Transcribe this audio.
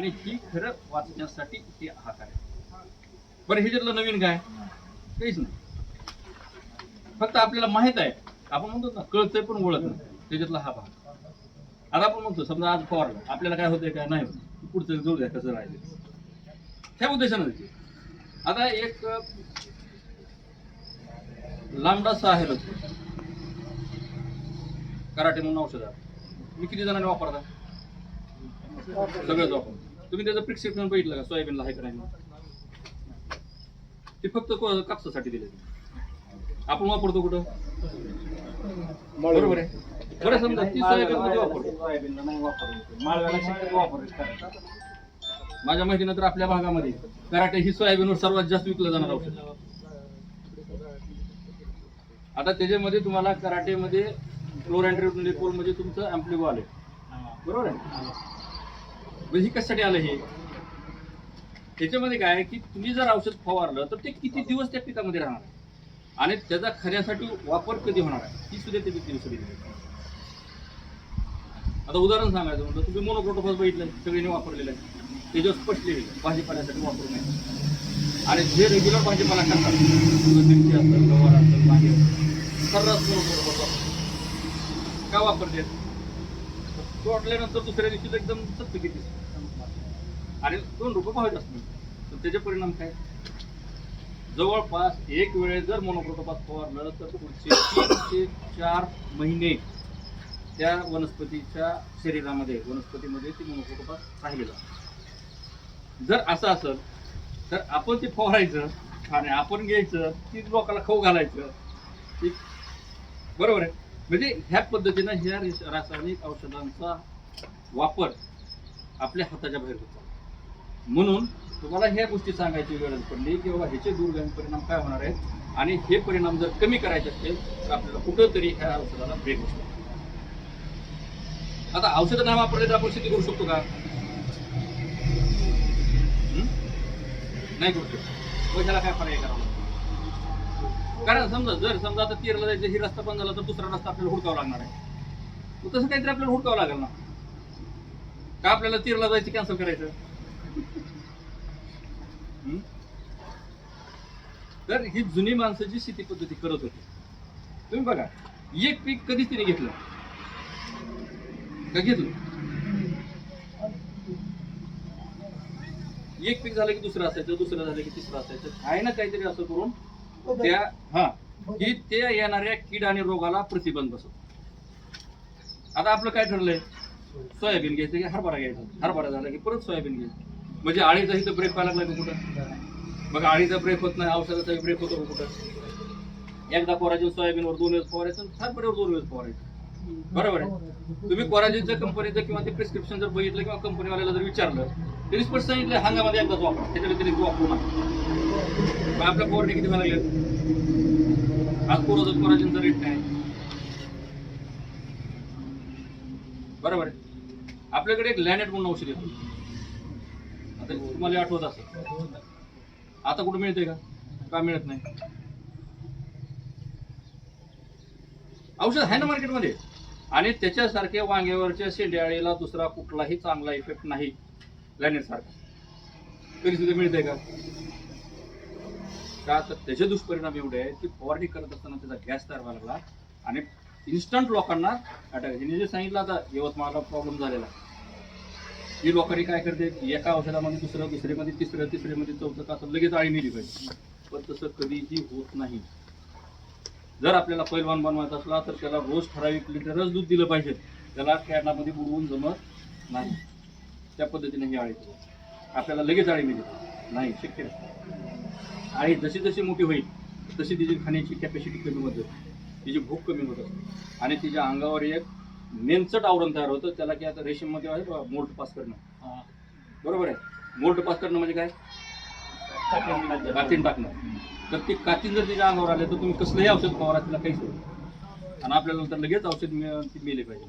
आणि ही खरं वाचण्यासाठी हे हा काय बरं ह्याच्यातलं नवीन काय काहीच नाही. फक्त आपल्याला माहीत आहे आपण म्हणतो ना कळतंय पण ओळख नाही. त्याच्यातला हा भाग. आता आपण म्हणतो समजा आज फॉर आपल्याला काय होतंय काय नाही होत. पुढचं जोड द्या कसं राहिले त्या उद्देशानं देते. आता एक लांबडासा आहे लोक कराटे म्हणून औषध. मी किती जणांनी वापरता? सगळेच वापरतो. तुम्ही त्याचं प्रिस्क्रिप्शन बघितलं का? सोयाबीनला आहे का नाही ते फक्त कापसासाठी दिले. आपण वापरतो कुठं? बरोबर आहे. बरं समजा ती सोयाबीन मध्ये वापरतो. माझ्या माहितीनं तर आपल्या भागामध्ये कराटे ही सोयाबीनवर सर्वात जास्त विकलं जाणार औषध. आता त्याच्यामध्ये तुम्हाला कराटेमध्ये क्लोरँड्रिपोल म्हणजे तुमचं अँप्लिगो आले बरोबर आहे? म्हणजे कशासाठी आलं हे. त्याच्यामध्ये काय आहे की तुम्ही जर औषध फवारलं तर ते किती दिवस त्या पिकामध्ये राहणार आहे? आणि त्याचा खऱ्यासाठी वापर कधी होणार आहे? ती सुद्धा त्याची दिवस आता उदाहरण सांगायचं म्हणलं तुम्ही मोनोक्रोटोफॉस बघितलं सगळ्यांनी वापरलेलं आहे. त्याच्यावर स्पष्ट लिहिलं भाजीपाल्यासाठी वापरू नये. आणि जे रेग्युलर भाजीपाला करतात मिरची असतात गवार असतात वांगे सर्रास मोनोक्रोटोफॉस वापरतात का तो तोडल्यानंतर दुसऱ्या दिवशी तर एकदम सत्य किती? आणि दोन रुपये पाहत असतात तर त्याचे परिणाम काय? जवळपास एक वेळेस जर मोनोक्रोटोपास फवारलं तर पुढचे तीन ते चार महिने त्या वनस्पतीच्या शरीरामध्ये वनस्पतीमध्ये ती मोनोक्रोटोपास राहिलेला जर असं असेल तर आपण ते फवारायचं आणि आपण घ्यायचं ती लोकांना खाऊ घालायचं बरोबर आहे. म्हणजे ह्या पद्धतीनं ह्या रासायनिक औषधांचा वापर आपल्या हाताच्या बाहेर होतो. म्हणून तुम्हाला ह्या गोष्टी सांगायची गरज पडली की बाबा ह्याचे दूरगामी परिणाम काय होणार आहेत? आणि हे परिणाम जर कमी करायचे असतील तर आपल्याला कुठंतरी ह्या औषधाला ब्रेक बसतो आता औषधं नाही वापरले तर आपण शेती करू शकतो का? नाही करू शकतो. मग काय पर्याय करावा कारण समजा जर समजा आता तीरला जायचं ही रस्ता बंद झाला तर दुसरा रस्ता आपल्याला हुडकावा लागणार आहे. मग तसं काहीतरी आपल्याला हुडकावं लागेल ना. का आपल्याला तीरला जायचं कॅन्सल करायचं? तर ही जुनी माणसं जी शेती पद्धती करत होती. तुम्ही बघा एक पीक कधीच तिने घेतलं? का घेतलं? एक पीक झालं की दुसरं असायचं दुसरं झालं की तिसरं असायचं. काही ना काहीतरी असं करून? त्या हा. की ते येणाऱ्या कीड आणि रोगाला प्रतिबंध बसत आता आपलं काय ठरलंय? सोयाबीन घ्यायचं की हरभरा घ्यायचा? हरभरा झाला की परत सोयाबीन घ्यायचं. म्हणजे आळीचा इथं ब्रेक व्हायला लागला का कुठं? बघा आळीचा ब्रेक होत नाही औषधाचा ब्रेक होतो कुठं? एकदा कोराजीन सोयाबीनवर दोन वेळेस फवारायचं हरभऱ्यावर दोन वेळेस फवारायचं. बरोबर आहे? तुम्ही कोराजीनचं कंपनीचं किंवा ते प्रिस्क्रिप्शन जर बघितलं किंवा कंपनीवाल्याला जर विचारलं तरी स्पष्ट सांगितलं हंगामध्ये एकदाच वापरा त्याच्या व्यतिरिक्त वापरू नका. आपल्या पोरने किती व्हायला लागले आज कोरोजन कोराजीनचा रेट नाही बरोबर आहे. आपल्याकडे एक लॅनेट म्हणून औषध येतो. आता तुम्हाला आठवत असेल. आता कुठं मिळते का? का मिळत नाही? औषध आहे ना मार्केटमध्ये? आणि त्याच्यासारख्या वांग्यावरच्या शेंड्याळीला दुसरा कुठलाही चांगला इफेक्ट नाही. लॅनेट सारखा. तरी सुद्धा मिळते का? का? तर त्याचे दुष्परिणाम एवढे आहेत की फवारणी करत असताना त्याचा गॅस तयार व्हायला लागला आणि इन्स्टंट लोकांना अटॅक हिने जे सांगितलं आता यवतमाळला प्रॉब्लेम झालेला. ही लोकांनी काय करते? एका औषधामध्ये दुसरं दुसरीमध्ये तिसरं तिसरीमध्ये चौथं का? तर लगेच आळी नेली पाहिजे. पण तसं कधीही होत नाही. जर आपल्याला पैलवान बनवायचा असला तर त्याला रोज ठराविक लिटरच दूध दिलं पाहिजे. त्याला कॅनामध्ये बुडवून जमत नाही. त्या पद्धतीने ही आळी आपल्याला लगेच आळी मिळते नाही शक्य आणि जशी जशी मोठी होईल तशी तिची खाण्याची कॅपॅसिटी कमी होत जाते तिची भूक कमी होत असते. आणि तिच्या अंगावर एक नेमचट आवरण तयार होतं. त्याला की आता रेशीममध्ये आहे मोल्ट पास करणं. बरोबर आहे? मोल्ट पास करणं म्हणजे काय? कातीन टाकणं. तर ती कातीन जर तिच्या अंगावर आले तर तुम्ही कसलंही औषध फवारा तिला काहीच. आणि आपल्याला तर लगेच औषध मिळेल पाहिजे.